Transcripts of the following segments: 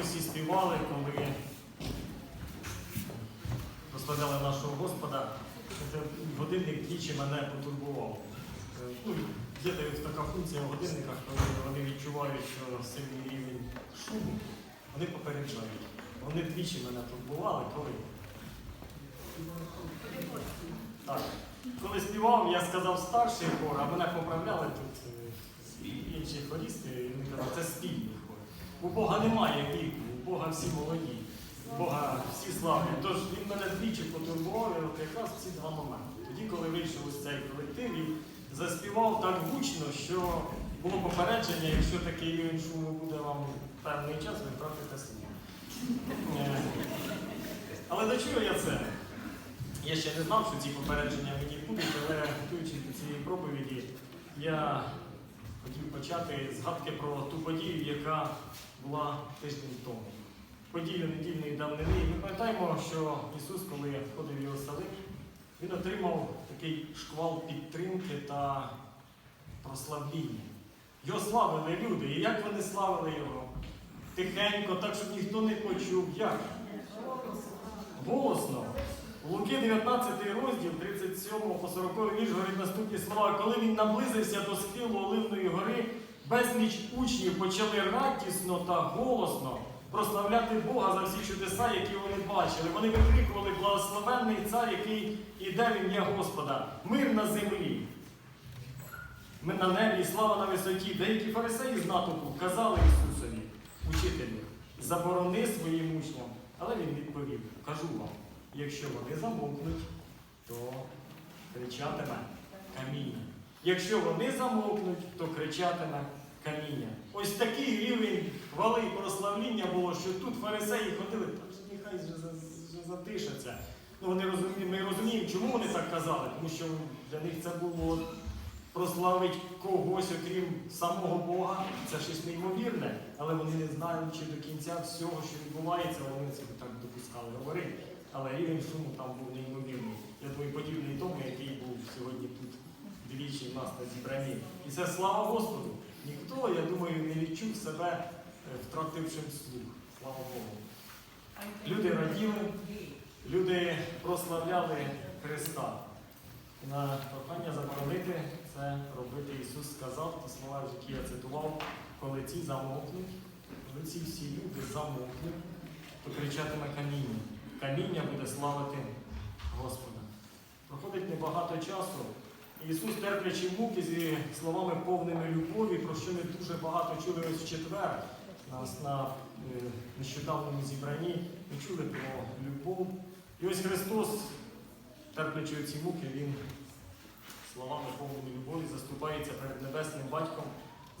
ми всі співали, коли прославляли нашого Господа. Це годинник двічі мене потурбував. Е, Ну, є та- така функція в годинниках, коли вони відчувають, що сильний рівень шуму, вони попереджають. Вони двічі мене турбували, коли. Так. Коли співав, я сказав старший хор, а мене поправляли тут е, інші хорісти, і вони казали, це спільний хор. У Бога немає віку, Бога всі молоді, Бога всі славні. Тож він мене двічі потурбував якраз в ці два моменти. Тоді, коли вийшов ось цей колектив і заспівав так гучно, що було попередження, якщо такий рівень шуму буде вам певний час, ви втратите слух. Е, Але до чого я це? Я ще не знав, що ці попередження мені будуть, але готуючись до цієї проповіді, я хотів почати згадки про ту подію, яка була тиждень тому. Подію недільної давнини. І Ми пам'ятаємо, що Ісус, коли входив в Єрусалим, він отримав такий шквал підтримки та прославління. Його славили люди. І як вони славили його? Тихенько, так, щоб ніхто не почув. Як? Голосно. Луки 19 розділ, 37 по 40 вірш говорить наступні слова. Коли він наблизився до схилу Оливної гори, безліч учнів почали радісно та голосно прославляти Бога за всі чудеса, які вони бачили. Вони викрикували благословенний цар, який іде в ім'я Господа, мир на землі. Ми на небі, слава на висоті. Деякі фарисеї з натовпу казали Ісусові, учителю, заборони своїм учням. Але він відповів: кажу вам, якщо вони замовкнуть, то кричатиме каміння. Якщо вони замовкнуть, то кричатиме каміння. Ось такий рівень хвали і прославління було, що тут фарисеї ходили, та ж нехай затишаться. Ну, вони розумі... Ми розуміємо, чому вони так казали, тому що для них це було прославить когось, окрім самого Бога, це щось неймовірне, але вони не знаючи до кінця всього, що відбувається, вони це так допускали говорити. Але рівень шуму там був неймовірний. Я думаю, подібний тому, який був сьогодні тут двічі в нас на зібранні. І це слава Господу. Ніхто, я думаю, не відчув себе е, втратившим слух. Слава Богу. Люди раділи, люди прославляли Христа. І на прохання заборонити це робити Ісус сказав, ті слова, які я цитував, коли ці замовкнуть, коли ці всі люди замовкнуть, то кричатиме каміння. Каміння буде славити Господа. Проходить небагато часу. Ісус, терплячи муки зі словами повними любові, про що ми дуже багато чули ось в четвер на, на е, нещодавньому зібранні, ми чули про любов. І ось Христос, терплячи ці муки, Він словами повними любові заступається перед Небесним Батьком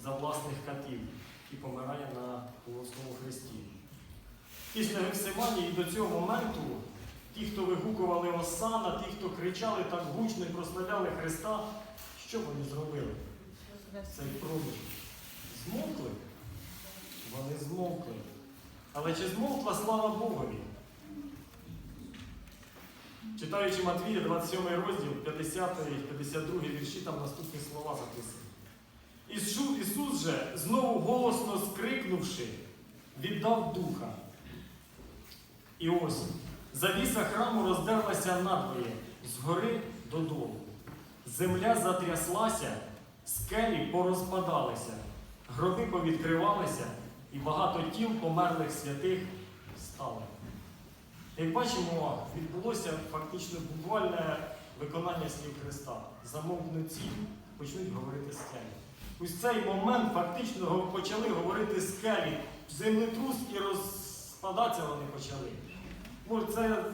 за власних катів і помирає на Полоському хресті. Після Гефсиманії до цього моменту ті, хто вигукували Осана, ті, хто кричали так гучно і прославляли Христа, що вони зробили? Цей проміж. Змовкли? Вони змовкли. Але чи змовкла слава Богові? Читаючи Матвія, 27 розділ, 50 і 52 вірші, там наступні слова записані. Ісус же, знову голосно скрикнувши, віддав духа. І ось завіса храму роздерлася надвоє згори додолу. Земля затряслася, скелі порозпадалися, гроби повідкривалися, і багато тіл померлих святих стало. Як бачимо, відбулося фактично буквальне виконання слів Христа. Замовкнуть ці, почнуть говорити скелі. Ось цей момент фактично почали говорити скелі. Землетрус і розпадатися вони почали. Може, це,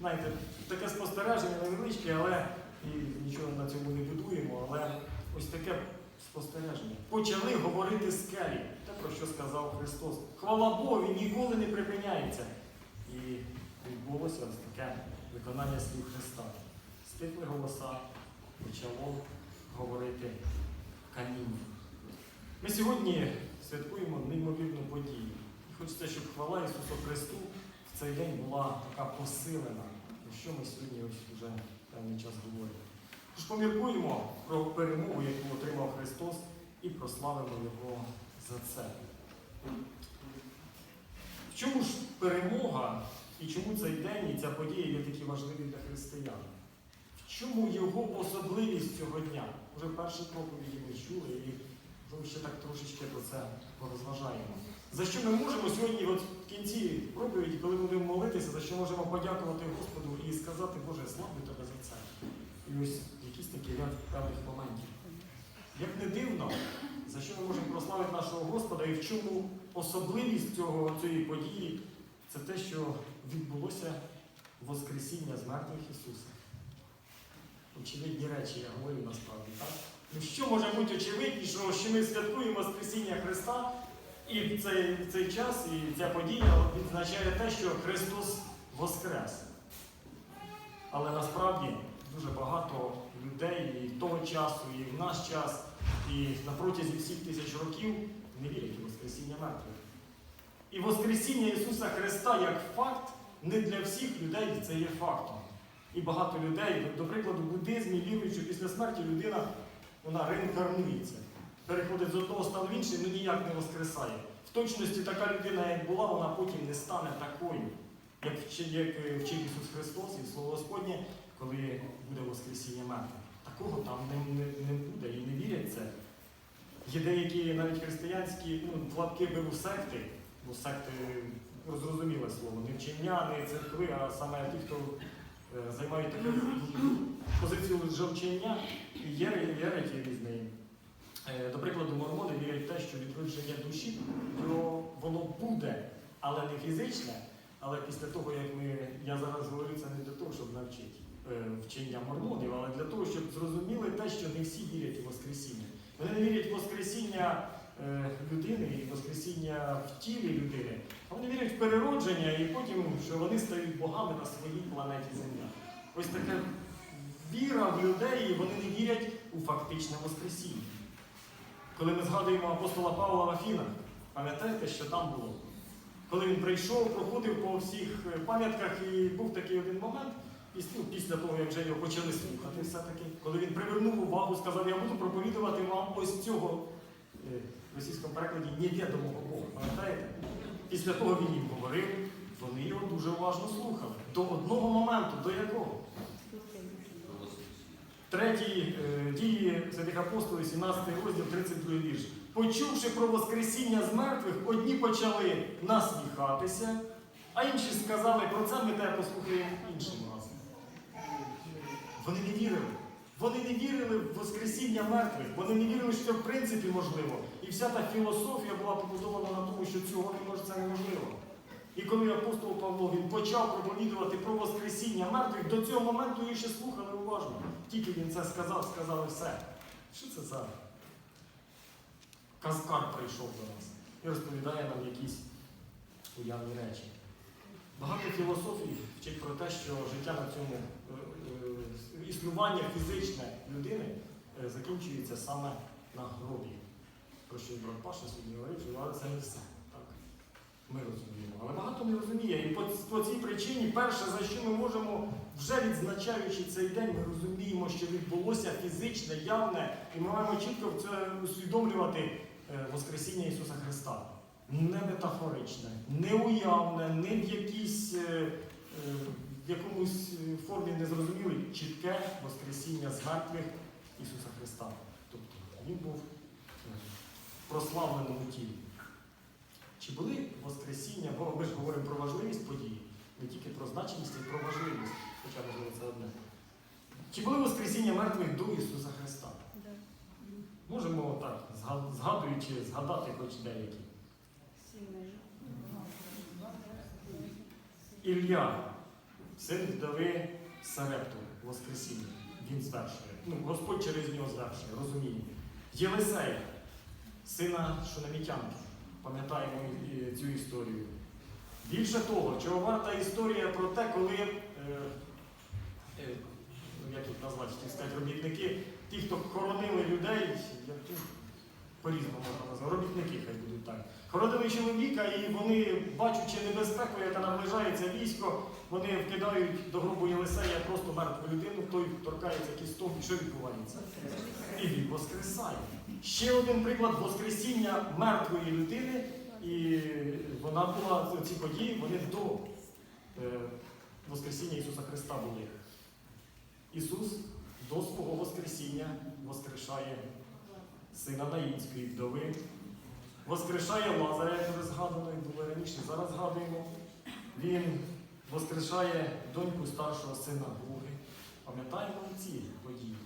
знаєте, таке спостереження невеличке, але і нічого на цьому не будуємо, але ось таке спостереження. Почали говорити скелі. Те, про що сказав Христос. Хвала Богу, Він ніколи не припиняється. І відбулося ось таке виконання слів Христа. Стихли голоса, почало говорити каміння. Ми сьогодні святкуємо неймовірну подію. І хочеться, щоб хвала Ісусу Христу цей день була така посилена, про що ми сьогодні ось вже певний час говоримо. Тож поміркуємо про перемогу, яку отримав Христос, і прославимо Його за це. В чому ж перемога і чому цей день і ця подія є такі важливі для християн? В чому його особливість цього дня? Уже в першій проповіді ми чули і ми ще так трошечки про це порозважаємо. За що ми можемо сьогодні, от в кінці проповіді, коли будемо молитися, за що можемо подякувати Господу і сказати, Боже, славлю тебе за це. І ось якісь такі ряд певних моментів. Як не дивно, за що ми можемо прославити нашого Господа і в чому особливість цього, цієї події, це те, що відбулося Воскресіння з мертвих Ісуса. Очевидні речі, я говорю насправді, так? Ну що може бути очевиднішого, що ми святкуємо Воскресіння Христа, і в цей, в цей час, і ця подія відзначає те, що Христос Воскрес. Але насправді дуже багато людей і того часу, і в наш час, і на протязі всіх тисяч років не вірять у Воскресіння мертвих. І Воскресіння Ісуса Христа як факт не для всіх людей це є фактом. І багато людей, до прикладу, в буддизмі вірують, що після смерті людина вона реінкарнується, переходить з одного стану в інший, ну ніяк не воскресає. В точності така людина, як була, вона потім не стане такою, як вчить, як е, вчить Ісус Христос і Слово Господнє, коли буде Воскресіння мертвих. Такого там не, не, не буде і не вірять це. Є деякі навіть християнські ну, лапки беру секти, бо секти зрозуміле слово, не вчення, не церкви, а саме ті, хто е, займають таку позицію жовчення, і є єреті різні. Е, До прикладу, мормони вірять в те, що відродження душі то воно буде, але не фізичне. Але після того, як ми, я зараз говорю, це не для того, щоб навчити е, вчення мормонів, але для того, щоб зрозуміли те, що не всі вірять у Воскресіння. Вони не вірять в Воскресіння е, людини і Воскресіння в тілі людини, а вони вірять в переродження і потім, що вони стають богами на своїй планеті Земля. Ось така віра в людей, і вони не вірять у фактичне Воскресіння. Коли ми згадуємо апостола Павла в Афінах, пам'ятаєте, що там було? Коли він прийшов, проходив по всіх е, пам'ятках, і був такий один момент, після, того, як вже його почали слухати все-таки, коли він привернув увагу, сказав, я буду проповідувати вам ось цього е, в російському перекладі невідомого Бога. Пам'ятаєте? Після того він їм говорив, вони його дуже уважно слухали. До одного моменту, до якого? Третій е, дії святих апостолів, 17 розділ, 32 вірш. Почувши про Воскресіння з мертвих, одні почали насміхатися, а інші сказали, про це ми тебе послухаємо іншим разом. Вони не вірили. Вони не вірили в Воскресіння мертвих, вони не вірили, що це в принципі можливо. І вся та філософія була побудована на тому, що цього не може, це неможливо. І коли апостол Павло він почав проповідувати про Воскресіння мертвих, до цього моменту їх ще слухали уважно. Тільки він це сказав, сказали все. Що це за казкар прийшов до нас і розповідає нам якісь уявні речі. Багато філософій вчить про те, що життя на цьому е, е, існування фізичне людини е, закінчується саме на гробі. Про що брат Паша сьогодні говорив, що це не все. Ми розуміємо. Але багато не розуміє. І по, по цій причині, перше, за що ми можемо, вже відзначаючи цей день, ми розуміємо, що відбулося фізичне, явне, і ми маємо чітко в це усвідомлювати е, Воскресіння Ісуса Христа. Не метафоричне, не уявне, не в якійсь е, е, в якомусь формі незрозуміле, чітке Воскресіння з мертвих Ісуса Христа. Тобто Він був прославленому тілі. Чи були Воскресіння, бо ми ж говоримо про важливість події, не тільки про значимість, а й про важливість, хоча можливо це одне. Чи були Воскресіння мертвих до Ісуса Христа? Можемо так, згадуючи, згадати хоч деякі. Ілля, син вдови Сарепту, Воскресіння. Він звершує. Ну, Господь через нього звершує, розуміємо. Єлисей, сина Шунамітянки. Пам'ятаємо цю історію. Більше того, чого варта історія про те, коли, е, е, як їх назвати, сказати, робітники, ті, хто хоронили людей, ну, по-різному можна назвати, робітники хай будуть так. Хоронили чоловіка, і вони, бачучи небезпеку, яка наближається військо, вони вкидають до гробу Єлисея просто мертву людину, той торкається кісток, і що відбувається? І він воскресає. Ще один приклад воскресіння мертвої людини і вона була ці події, вони до е, Воскресіння Ісуса Христа були. Ісус до свого Воскресіння воскрешає сина Наїнської вдови, воскрешає Лазаря, як вже згадано, і було раніше, зараз згадуємо. Він воскрешає доньку старшого сина Гуги. Пам'ятаємо ці події.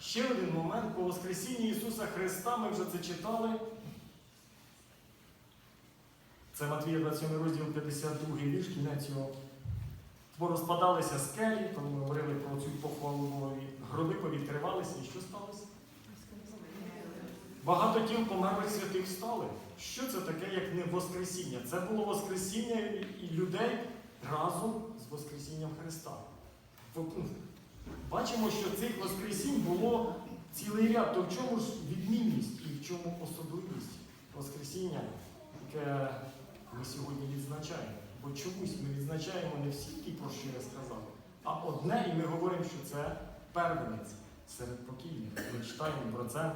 Ще один момент по Воскресінні Ісуса Христа, ми вже це читали. Це Матвія 27 розділ 52 вірш, кінець його. Порозпадалися скелі, коли ми говорили про цю похвалу. Гроби повідкривалися, і що сталося? Багато тіл померлих святих встали. Що це таке, як не Воскресіння? Це було Воскресіння людей разом з Воскресінням Христа. Бачимо, що цих Воскресінь було цілий ряд. То в чому ж відмінність і в чому особливість Воскресіння, яке ми сьогодні відзначаємо? Бо чомусь ми відзначаємо не всі ті, про що я сказав, а одне, і ми говоримо, що це первенець серед покійних. Ми читаємо про це.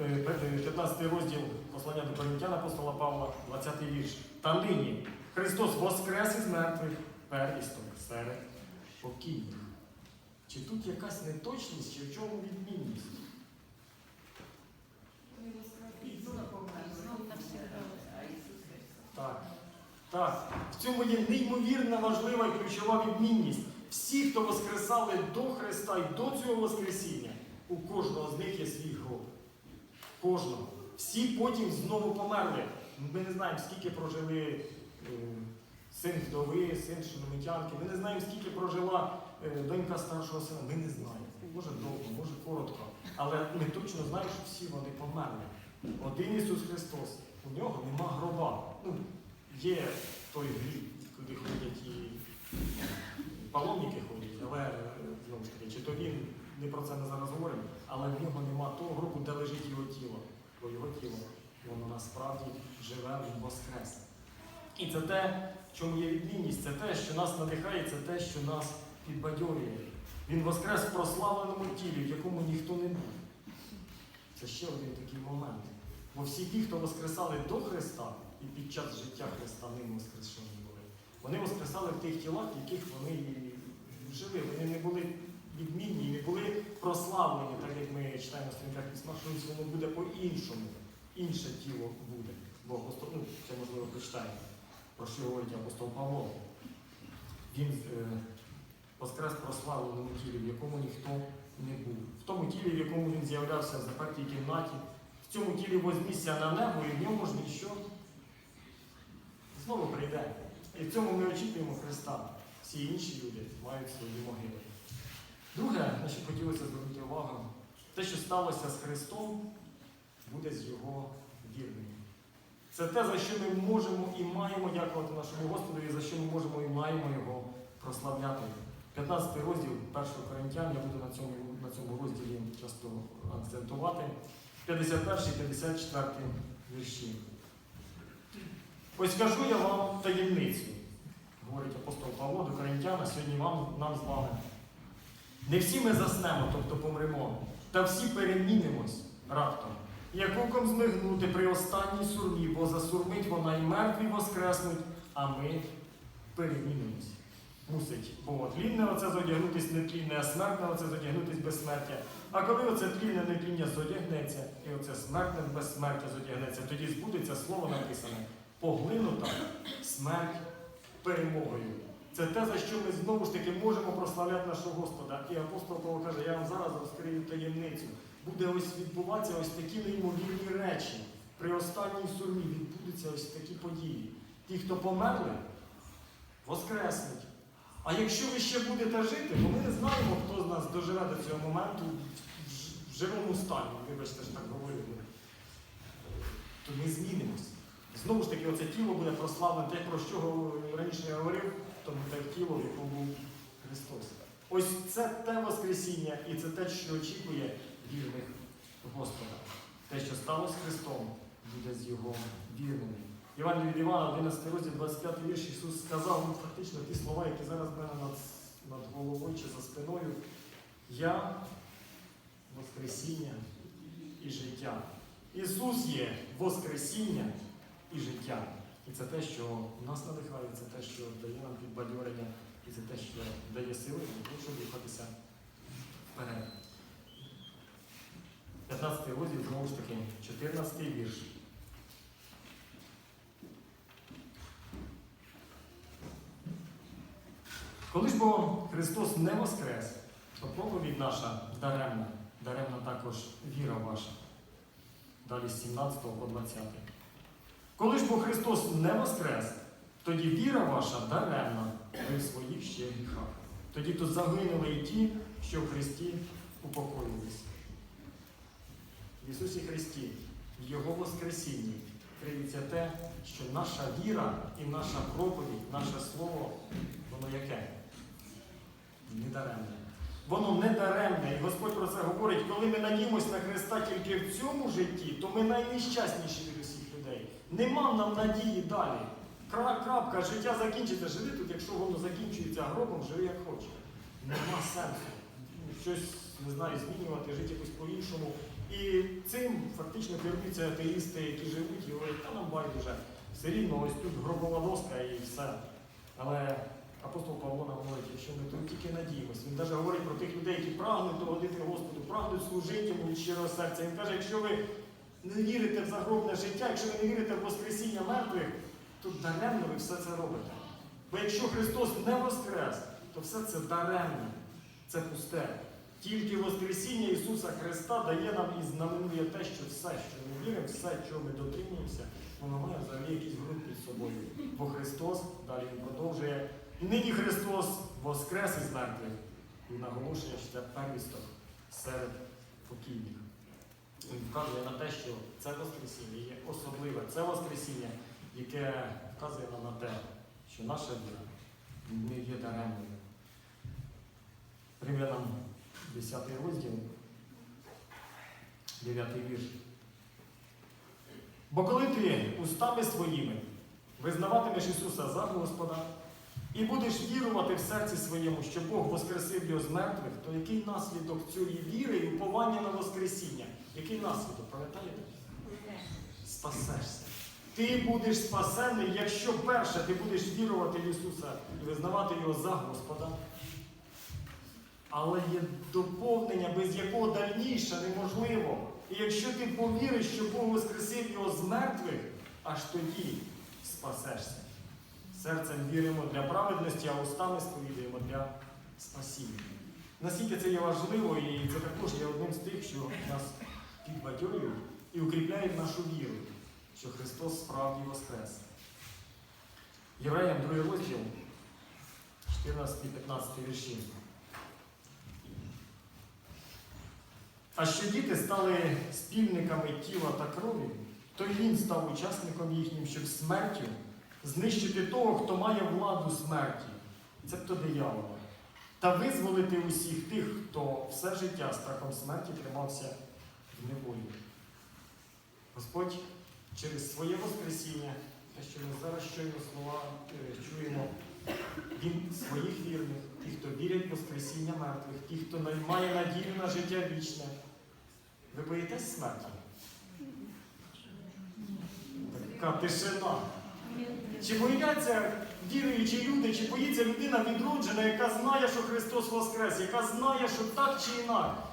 Е, 15 розділ послання до Коринтян апостола Павла, 20 вірш. Та нині Христос воскрес із мертвих первісток серед покійних. Чи тут якась неточність, чи в чому відмінність? Так. Так. В цьому є неймовірна важлива і ключова відмінність. Всі, хто воскресали до Христа і до цього Воскресіння, у кожного з них є свій гроб. Кожного. Всі потім знову померли. Ми не знаємо, скільки прожили син вдови, син шиномитянки. Ми не знаємо, скільки прожила е, донька старшого сина. Ми не знаємо. Може довго, може коротко. Але ми точно знаємо, що всі вони померли. Один Ісус Христос. У нього нема гроба. Ну, є той гріб, куди ходять і паломники ходять, але е, знову ж таки, чи то він, не про це ми зараз говоримо, але в нього нема того гробу, де лежить його тіло. Бо його тіло, воно насправді живе, він воскрес. І це те, в чому є відмінність, це те, що нас надихає, це те, що нас підбадьорює. Він воскрес в прославленому тілі, в якому ніхто не був. Це ще один такий момент. Бо всі ті, хто воскресали до Христа і під час життя Христа ним воскрешені були, вони воскресали в тих тілах, в яких вони жили. Вони не були відмінні, не були прославлені, так як ми читаємо в сторінках письма, що воно буде по-іншому. Інше тіло буде. Бо ну, це можливо прочитаємо, про що говорить апостол Павло. Він е, воскрес прославленому тілі, в якому ніхто не був. В тому тілі, в якому він з'являвся в запертій кімнаті, в цьому тілі вознісся на небо, і в ньому ж ніщо знову прийде. І в цьому ми очікуємо Христа. Всі інші люди мають свої могили. Друге, на що хотілося звернути увагу, те, що сталося з Христом, буде з Його вірними. Це те, за що ми можемо і маємо дякувати нашому Господу, і за що ми можемо і маємо Його прославляти. 15 розділ 1 Коринтян, я буду на цьому, на цьому розділі часто акцентувати. 51-54 вірші. Ось кажу я вам таємницю, говорить апостол Павло до Коринтяна, сьогодні вам, нам з вами. Не всі ми заснемо, тобто помремо, та всі перемінимось раптом. Як оком змигнути при останній сурмі, бо засурмить вона і мертві воскреснуть, а ми перемінимось. Мусить, бо тлінне оце зодягнутись не тлінне, а смертне оце зодягнутись безсмертя. А коли оце тлінне не тління зодягнеться, і оце смертне безсмертя зодягнеться, тоді збудеться слово написане поглинута смерть перемогою. Це те, за що ми знову ж таки можемо прославляти нашого Господа. І апостол Павло каже, я вам зараз розкрию таємницю. Буде ось відбуватися ось такі неймовірні речі. При останній сурмі відбудуться ось такі події. Ті, хто померли, воскреснуть. А якщо ви ще будете жити, бо ми не знаємо, хто з нас доживе до цього моменту в живому стані, вибачте, що так говорю, то ми змінимося. Знову ж таки, оце тіло буде прославлене, те, про що раніше я говорив, тому те тіло, в якому був Христос. Ось це те Воскресіння і це те, що очікує вірних Господа. Те, що сталося з Христом, буде з Його вірними. Іван від Івана, 11 розділ, 25 вірш, Ісус сказав ну, фактично ті слова, які зараз в мене над, над головою чи за спиною. Я Воскресіння і життя. Ісус є Воскресіння і життя. І це те, що нас надихає, це те, що дає нам підбадьорення, і це те, що дає сили щоб рухатися вперед. 15 розділ, знову ж таки, 14 вірш. Коли ж бо Христос не воскрес, то проповідь наша даремна, даремна також віра ваша. Далі з 17 по 20. Коли ж бо Христос не воскрес, тоді віра ваша даремна ви в своїх ще гріхах. Тоді то загинули і ті, що в Христі упокоїлись. Ісусі Христі, в Його Воскресінні криється те, що наша віра і наша проповідь, наше слово, воно яке? Не даремне. Воно не даремне. І Господь про це говорить, коли ми надіємось на Христа тільки в цьому житті, то ми найнещасніші від усіх людей. Нема нам надії далі. Крапка, життя закінчиться. Живи тут, якщо воно закінчується гробом, живи як хочеш. Нема сенсу. Щось, не знаю, змінювати, жити якось по-іншому. І цим фактично керуються атеїсти, які живуть і говорять, та нам байдуже. Все рівно ось тут гробова доска і все. Але апостол Павло нам говорить, якщо ми тут тільки надіємося. Він навіть говорить про тих людей, які прагнуть догодити Господу, прагнуть служити йому від щирого серця. Він каже, якщо ви не вірите в загробне життя, якщо ви не вірите в Воскресіння мертвих, то даремно ви все це робите. Бо якщо Христос не воскрес, то все це даремно, це пусте. Тільки Воскресіння Ісуса Христа дає нам і знаменує те, що все, що ми віримо, все, чого ми дотримуємося, воно має взагалі якийсь ґрунт під собою. Бо Христос, далі Він продовжує, нині Христос воскрес із мертвих і наголошує, що це первісток серед покійних. Він вказує на те, що це Воскресіння є особливе, це Воскресіння, яке вказує нам на те, що наша віра не є даремною. Римлянам 10 розділ, 9 вірш. Бо коли ти устами своїми визнаватимеш Ісуса за Господа і будеш вірувати в серці своєму, що Бог воскресив його з мертвих, то який наслідок цієї віри і уповання на Воскресіння? Який наслідок, пам'ятаєте? Спасешся. Ти будеш спасений, якщо перше ти будеш вірувати в Ісуса і визнавати Його за Господа. Але є доповнення, без якого дальніше неможливо. І якщо ти повіриш, що Бог воскресив його з мертвих, аж тоді спасешся. Серцем віримо для праведності, а устами сповідуємо для спасіння. Наскільки це є важливо, і це також є одним з тих, що нас підбадьорюють і укріпляють нашу віру, що Христос справді воскрес. Євреям 2 розділ, 14-15 вірші. А що діти стали спільниками тіла та крові, то він став учасником їхнім, щоб смертю знищити того, хто має владу смерті, цебто диявола, та визволити усіх тих, хто все життя страхом смерті тримався в неволі. Господь через своє Воскресіння, те, що ми зараз щойно слова е, чуємо, Він своїх вірних, ті, хто вірять в Воскресіння мертвих, ті, хто має надію на життя вічне. Ви боїтесь смерті? Така тишина. Чи бояться віруючі люди, чи боїться людина відроджена, яка знає, що Христос Воскрес, яка знає, що так чи інак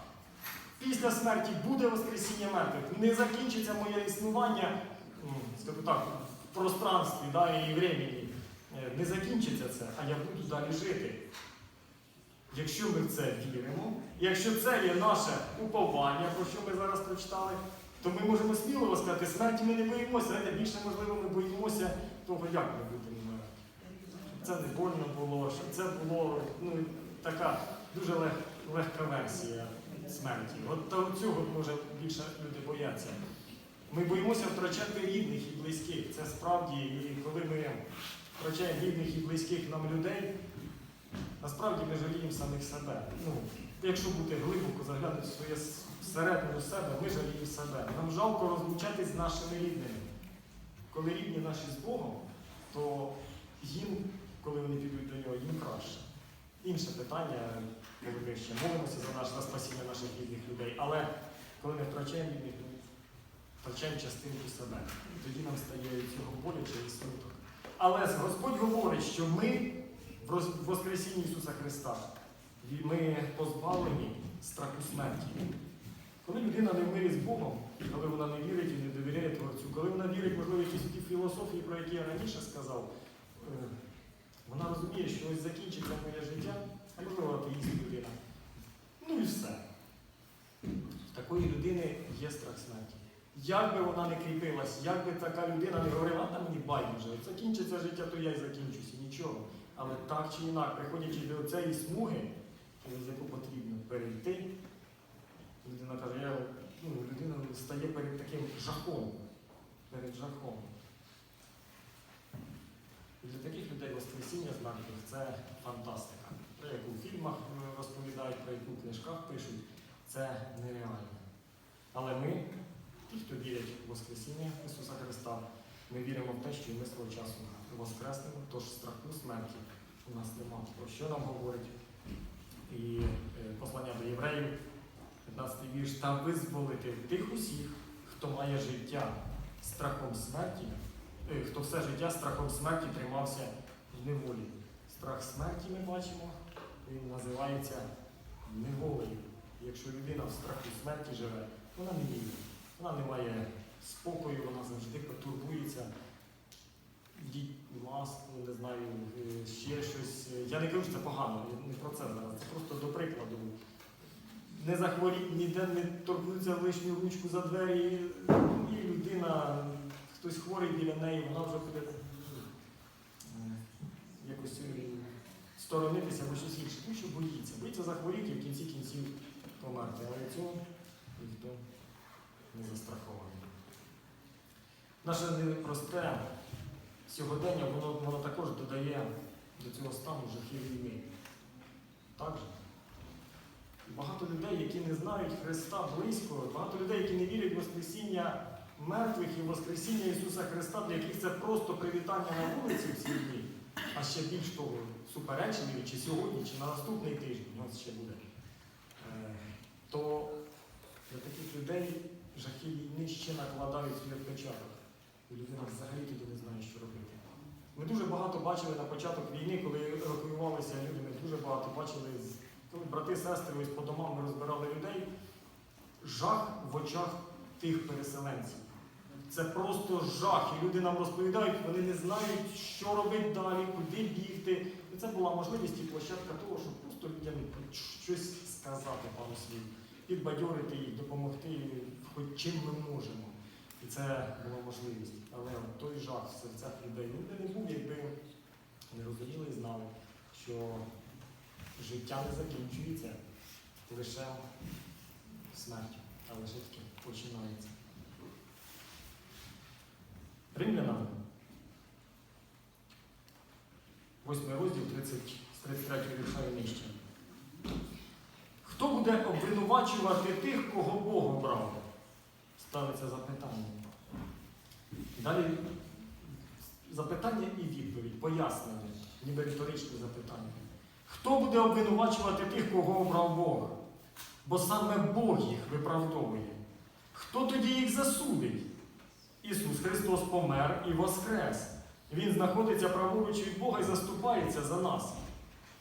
після смерті буде Воскресіння мертвих. Не закінчиться моє існування, ну, скажу так, в пространстві да, і времені. Е, Не закінчиться це, а я буду далі жити. Якщо ми в це віримо, якщо це є наше уповання, про що ми зараз прочитали, то ми можемо сміливо сказати, смерті ми не боїмося, знаєте, більше, можливо, ми боїмося того, як ми будемо вмирати. Це не больно було, щоб це було ну, така дуже лег, легка версія смерті. От цього може більше люди бояться. Ми боїмося втрачати рідних і близьких. Це справді, і коли ми втрачаємо рідних і близьких нам людей, насправді ми жаліємо самих себе. Ну, якщо бути глибоко, заглянути в своє всередину себе, ми жаліємо себе. Нам жалко розлучатись з нашими рідними. Коли рідні наші з Богом, то їм, коли вони підуть до нього, їм краще. Інше питання, коли ми ще молимося за наше за спасіння наших рідних людей. Але коли ми втрачаємо рідних, втрачаємо частинку себе. І тоді нам стає цього боляче і смуток. Але Господь говорить, що ми в Воскресінні Ісуса Христа ми позбавлені страху смерті. Коли людина не в мирі з Богом, коли вона не вірить і не довіряє Творцю, коли вона вірить, можливо, якісь ті філософії, про які я раніше сказав, е, вона розуміє, що ось закінчиться моє життя, а можливо, атеїст людина. Ну і все. В такої людини є страх смерті. Як би вона не кріпилась, як би така людина не говорила, а мені байдуже, закінчиться життя, то я й закінчуся, нічого. Але так чи інак, приходячи до цієї смуги, через яку потрібно перейти, людина каже, я, ну, людина стає перед таким жахом, перед жахом. І для таких людей Воскресіння з мертвих це фантастика. Про яку в фільмах е, розповідають, про яку в книжках пишуть, це нереально. Але ми, хто вірять в Воскресіння Ісуса Христа, ми віримо в те, що ми свого часу воскреснемо, тож страху смерті у нас нема. Про що нам говорить і е, послання до євреїв, 15 вірш, та визволити тих усіх, хто має життя страхом смерті, е, хто все життя страхом смерті тримався в неволі. Страх смерті ми бачимо, він називається неволею. Якщо людина в страху смерті живе, вона не вірить. Вона не має спокою, вона завжди потурбується. Йдіть ласку, не знаю, е, ще щось. Я не кажу, що це погано, не про це зараз. Це просто до прикладу. Не захворіть, ніде не торкнуться лишню ручку за двері, і людина, хтось хворий біля неї, вона вже буде е, якось е, сторонитися або щось інше. Тому що боїться. Боїться захворіти і в кінці кінців померти. Але цього ніхто не застрахований. Наше непросте сьогодення, воно, воно також додає до цього стану жахів війни. Так же? Багато людей, які не знають Христа близько, багато людей, які не вірять в Воскресіння мертвих і Воскресіння Ісуса Христа, для яких це просто привітання на вулиці в ці дні, а ще більш того, суперечливі, чи сьогодні, чи на наступний тиждень, нас ще буде. Е, То для таких людей жахи війни ще накладають свій відпечаток. І людина взагалі тоді не знає, що робити. Ми дуже багато бачили на початок війни, коли евакуювалися люди, ми дуже багато бачили, коли брати, сестри, ось по домам ми розбирали людей. Жах в очах тих переселенців. Це просто жах. І люди нам розповідають, вони не знають, що робити далі, куди бігти. І це була можливість і площадка того, щоб просто людям щось сказати пару слів, підбадьорити їх, допомогти хоч чим ми можемо. І це була можливість. Але той жах в серцях людей ну, не був, якби не розуміли і знали, що життя не закінчується лише смертю, а лише таки починається. Римлянам, 8 розділ 30, з 33 вірша і нижче. Хто буде обвинувачувати тих, кого Бог обрав? Ставиться запитання. Далі запитання і відповідь, пояснення, ніби риторичне запитання. Хто буде обвинувачувати тих, кого обрав Бог? Бо саме Бог їх виправдовує. Хто тоді їх засудить? Ісус Христос помер і воскрес. Він знаходиться праворуч від Бога і заступається за нас.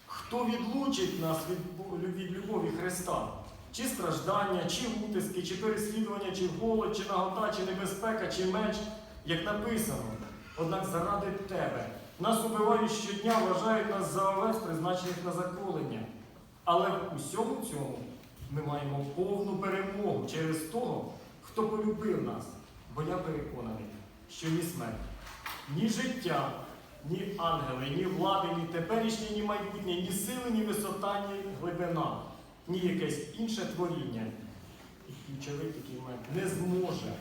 Хто відлучить нас від, від любові Христа? Чи страждання, чи утиски, чи переслідування, чи голод, чи нагота, чи небезпека, чи меч, як написано. Однак заради тебе нас убивають щодня, вважають нас за овець, призначених на заколення. Але в усьому цьому ми маємо повну перемогу через того, хто полюбив нас. Бо я переконаний, що ні смерть, ні життя, ні ангели, ні влади, ні теперішнє, ні майбутнє, ні сили, ні висота, ні глибина, ні якесь інше творіння. І ключовий такий момент не зможе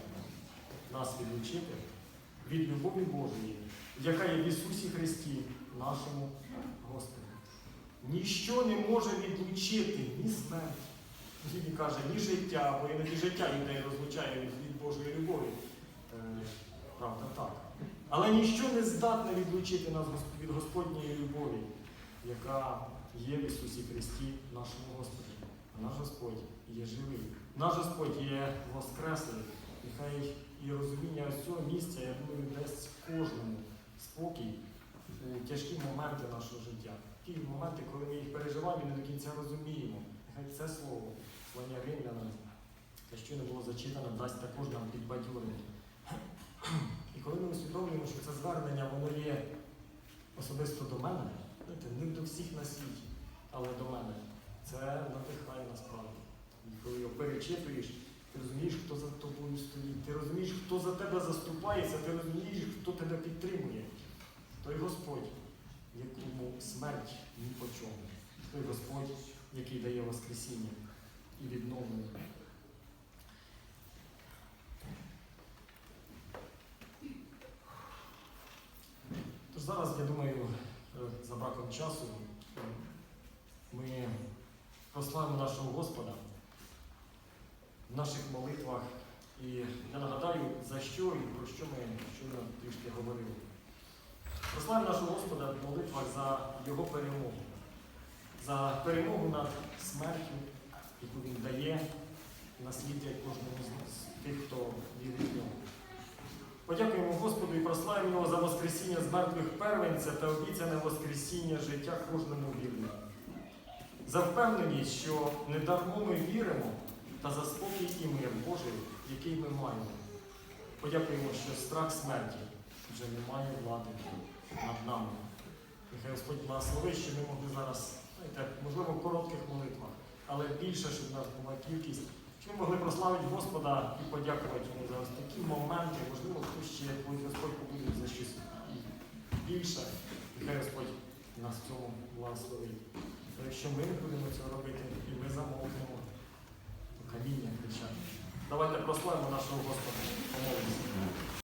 нас відлучити від любові Божої, яка є в Ісусі Христі, нашому Господу. Ніщо не може відлучити ні смерть. Він каже, ні життя, бо іноді життя людей розлучає від, від Божої любові. Е, правда, так. Але ніщо не здатне відлучити нас від Господньої любові, яка є в Ісусі Христі, нашому Господі. Наш Господь є живий. Наш Господь є воскреслий. І хай і розуміння цього місця, я думаю, дасть кожному спокій тяжкі моменти нашого життя. Ті моменти, коли ми їх переживаємо і не до кінця розуміємо. Нехай це слово, слання римлянам, те, що не було зачитано, дасть також нам підбадьорити. І коли ми усвідомлюємо, що це звернення, воно є особисто до мене, не до всіх на світі, але до мене. Це надихає насправді. І коли його перечитуєш, ти розумієш, хто за тобою стоїть, ти розумієш, хто за тебе заступається, ти розумієш, хто тебе підтримує. Той Господь, якому смерть ні по чому. Той Господь, який дає Воскресіння і відновлення. Тож зараз, я думаю, е, за браком часу ми прославимо нашого Господа в наших молитвах. І я нагадаю, за що і про що ми щойно трішки говорили. Прославимо нашого Господа в молитвах за Його перемогу, за перемогу над смертю, яку Він дає насліддя кожному з нас, тих, хто вірить в нього. Подякуємо Господу і прославимо Його за Воскресіння з мертвих первенця та обіцяне Воскресіння життя кожному вірному. За впевненість, що не дармо ми віримо, та за спокій і мир Божий, який ми маємо. Подякуємо, що страх смерті вже не має влади над нами. Нехай Господь благословить, що ми могли зараз, знаєте, можливо, в коротких молитвах, але більше, щоб в нас була кількість, ми могли прославити Господа і подякувати йому за такі моменти, можливо, хтось ще Господь побудуть за щось більше. Нехай Господь нас в цьому благословить. Бо Якщо ми не будемо цього робити, і ми замовкнемо, то каміння. Давайте прославимо нашого Господа. Помолимося.